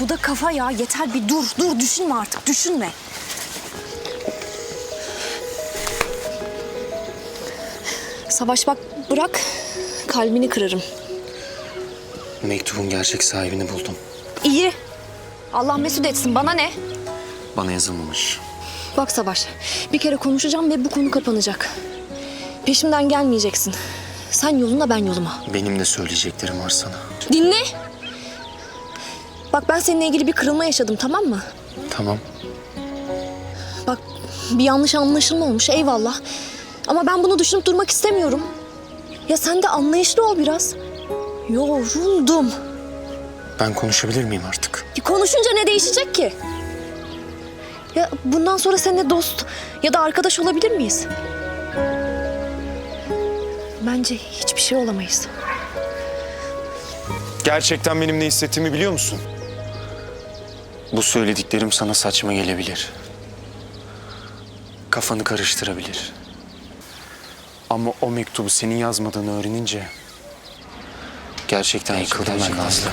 Bu da kafa ya. Yeter bir dur. Dur düşünme artık. Düşünme. Savaş bak bırak. Kalbini kırarım. Mektubun gerçek sahibini buldum. İyi. Allah mesut etsin. Bana ne? Bana yazılmamış. Bak Savaş. Bir kere konuşacağım ve bu konu kapanacak. Peşimden gelmeyeceksin. Sen yoluna ben yoluma. Benim de söyleyeceklerim var sana. Dinle. Bak ben seninle ilgili bir kırılma yaşadım tamam mı? Tamam. Bak bir yanlış anlaşılma olmuş eyvallah. Ama ben bunu düşünüp durmak istemiyorum. Ya sen de anlayışlı ol biraz. Yoruldum. Ben konuşabilir miyim artık? Ya Konuşunca ne değişecek ki? Ya bundan sonra seninle dost ya da arkadaş olabilir miyiz? Bence hiçbir şey olamayız. Gerçekten benim ne hissettiğimi biliyor musun? Bu söylediklerim sana saçma gelebilir. Kafanı karıştırabilir. Ama o mektubu senin yazmadığını öğrenince gerçekten yıkıldım ben Nazlı.